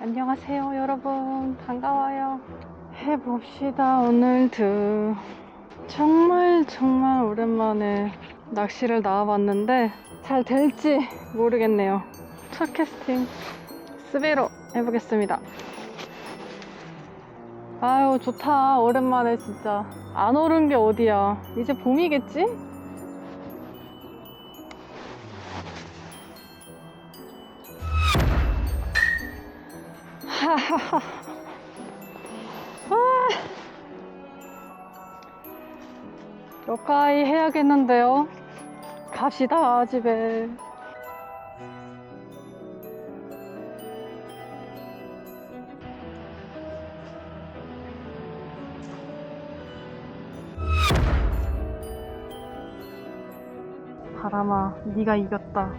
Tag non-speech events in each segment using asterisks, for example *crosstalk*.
안녕하세요, 여러분. 반가워요. 해봅시다, 오늘도. 정말, 정말 오랜만에 낚시를 나와봤는데, 잘 될지 모르겠네요. 첫 캐스팅, 스베로 해보겠습니다. 아유, 좋다. 오랜만에 진짜. 안 오른 게 어디야. 이제 봄이겠지? 하하하. *laughs* 아. 여가이 해야겠는데요. 갑시다, 집에. 바람아, 네가 이겼다.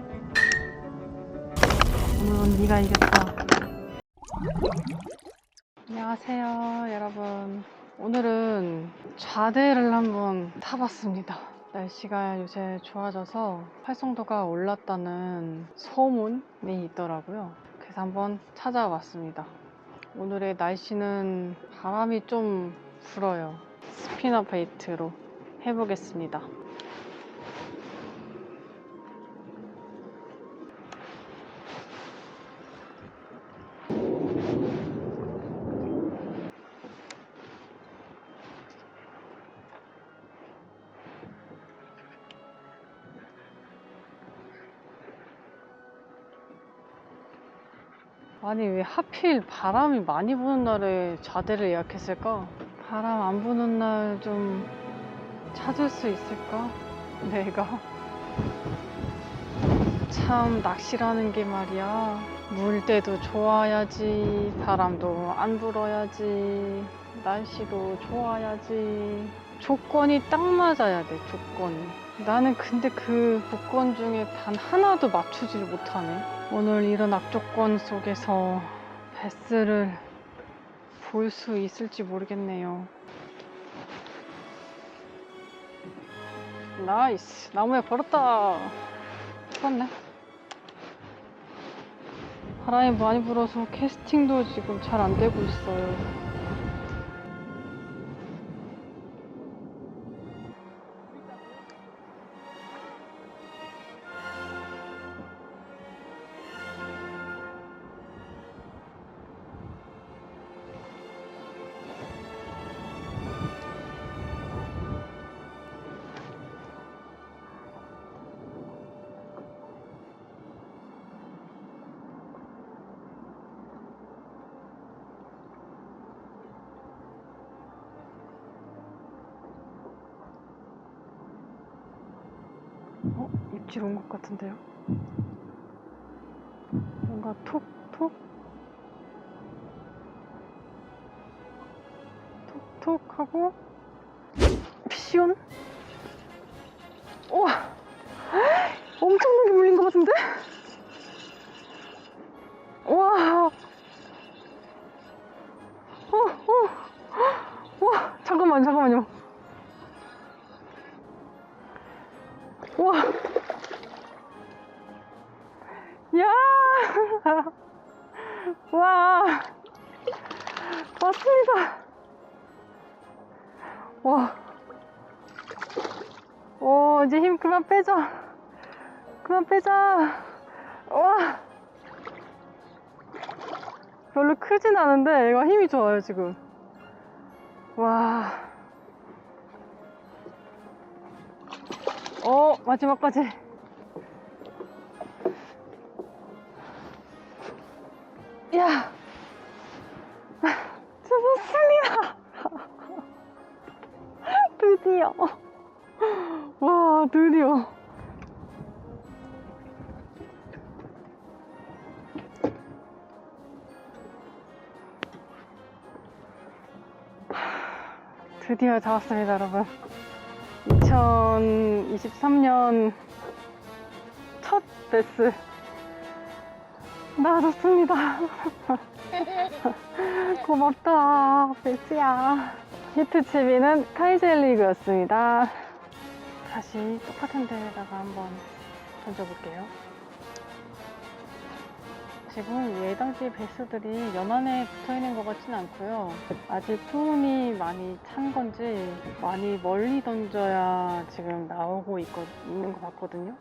오늘은 네가 이겼다. 안녕하세요, 여러분. 오늘은 좌대를 한번 타봤습니다. 날씨가 요새 좋아져서 활성도가 올랐다는 소문이 있더라고요. 그래서 한번 찾아왔습니다. 오늘의 날씨는 바람이 좀 불어요. 스피너 베이트로 해보겠습니다. 아니 왜 하필 바람이 많이 부는 날에 자대를 예약했을까? 바람 안 부는 날 좀 찾을 수 있을까? *laughs* 내가? 참 낚시라는 게 말이야. 물때도 좋아야지 바람도 안 불어야지 날씨도 좋아야지. 조건이 딱 맞아야 돼 조건이. 나는 근데 그 조건 중에 단 하나도 맞추지를 못하네 오늘 이런 악조건 속에서 베스를 볼 수 있을지 모르겠네요. 나이스. 나무에 걸었다. 그렇네. 바람이 많이 불어서 캐스팅도 지금 잘 안 되고 있어요. 어? 입질 온 것 같은데요? 뭔가 톡, 톡? 톡, 톡 하고, 피시 우와! 야! 와! 왔습니다! 와! 오, 이제 힘 그만 빼자! 그만 빼자! 와! 별로 크진 않은데 얘가 힘이 좋아요, 지금. 와. 어, 마지막까지. 야! 잡았습니다! 드디어. 와, 드디어. 드디어 잡았습니다, 여러분. 2023년 첫 베스 나왔습니다. *laughs* 고맙다, 베스야. 히트 채비는 카이젤리그였습니다. 다시 똑같은 데에다가 한번 던져볼게요. 지금 예당지 베스들이 연안에 붙어 있는 것 같지는 않고요. 아직 품이 많이 찬 건지 많이 멀리 던져야 지금 나오고 있거, 있는 것 같거든요.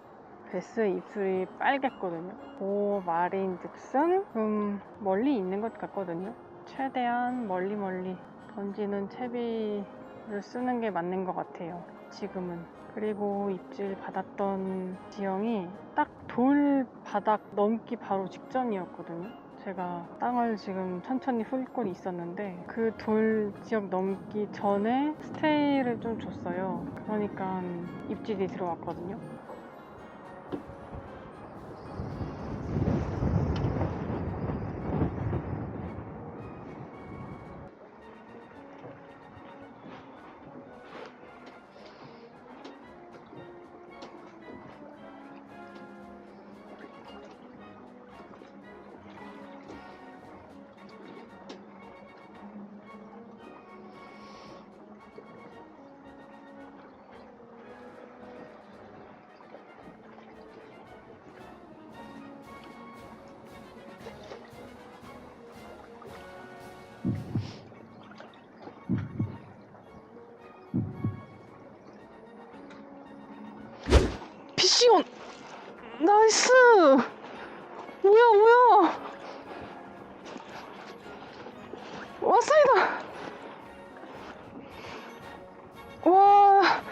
베스 입술이 빨갰거든요. 그 말인 즉슨 좀 멀리 있는 것 같거든요. 최대한 멀리 멀리 던지는 채비를 쓰는 게 맞는 것 같아요. 지금은. 그리고 입질 받았던 지형이 딱 돌 바닥 넘기 바로 직전이었거든요. 제가 땅을 지금 천천히 훑고 있었는데 그 돌 지역 넘기 전에 스테이를 좀 줬어요. 그러니까 입질이 들어왔거든요. 나이스 뭐야 뭐야 왔습니다 와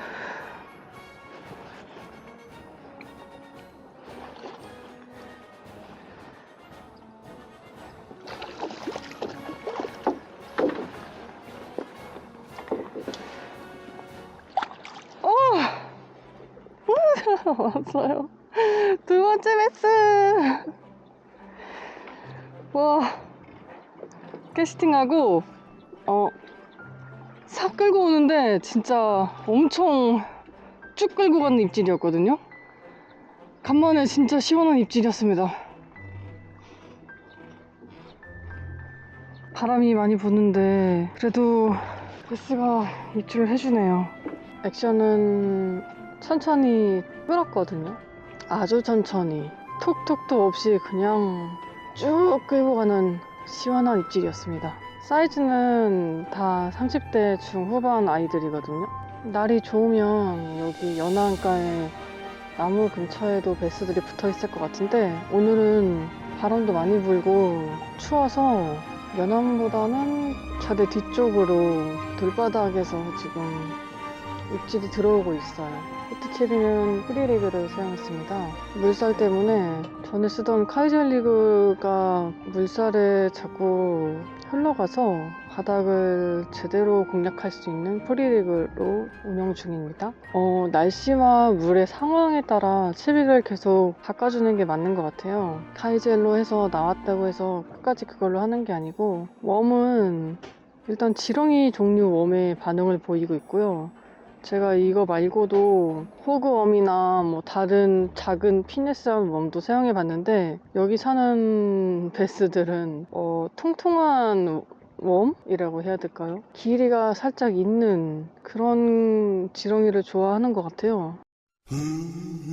어! *laughs* 왔어요. 두 번째 매스! 와, 캐스팅하고, 어, 싹 끌고 오는데 진짜 엄청 쭉 끌고 가는 입질이었거든요? 간만에 진짜 시원한 입질이었습니다. 바람이 많이 부는데, 그래도 베스가 입질을 해주네요. 액션은 천천히 끌었거든요. 아주 천천히. 톡톡도 없이 그냥 쭉 끌고 가는 시원한 입질이었습니다. 사이즈는 다 30대 중후반 아이들이거든요. 날이 좋으면 여기 연안가에 나무 근처에도 베스들이 붙어 있을 것 같은데 오늘은 바람도 많이 불고 추워서 연안보다는 자대 뒤쪽으로 돌바닥에서 지금 입질이 들어오고 있어요. 히트체리는 프리리그를 사용했습니다. 물살 때문에 전에 쓰던 카이젤 리그가 물살에 자꾸 흘러가서 바닥을 제대로 공략할 수 있는 프리리그로 운영 중입니다. 어, 날씨와 물의 상황에 따라 채비를 계속 바꿔주는 게 맞는 것 같아요. 카이젤로 해서 나왔다고 해서 끝까지 그걸로 하는 게 아니고 웜은 일단 지렁이 종류 웜에 반응을 보이고 있고요. 제가 이거 말고도 호그웜이나 뭐 다른 작은 피네스한 웜도 사용해 봤는데 여기 사는 베스들은 어, 통통한 웜이라고 해야 될까요? 길이가 살짝 있는 그런 지렁이를 좋아하는 것 같아요. Mm-hmm.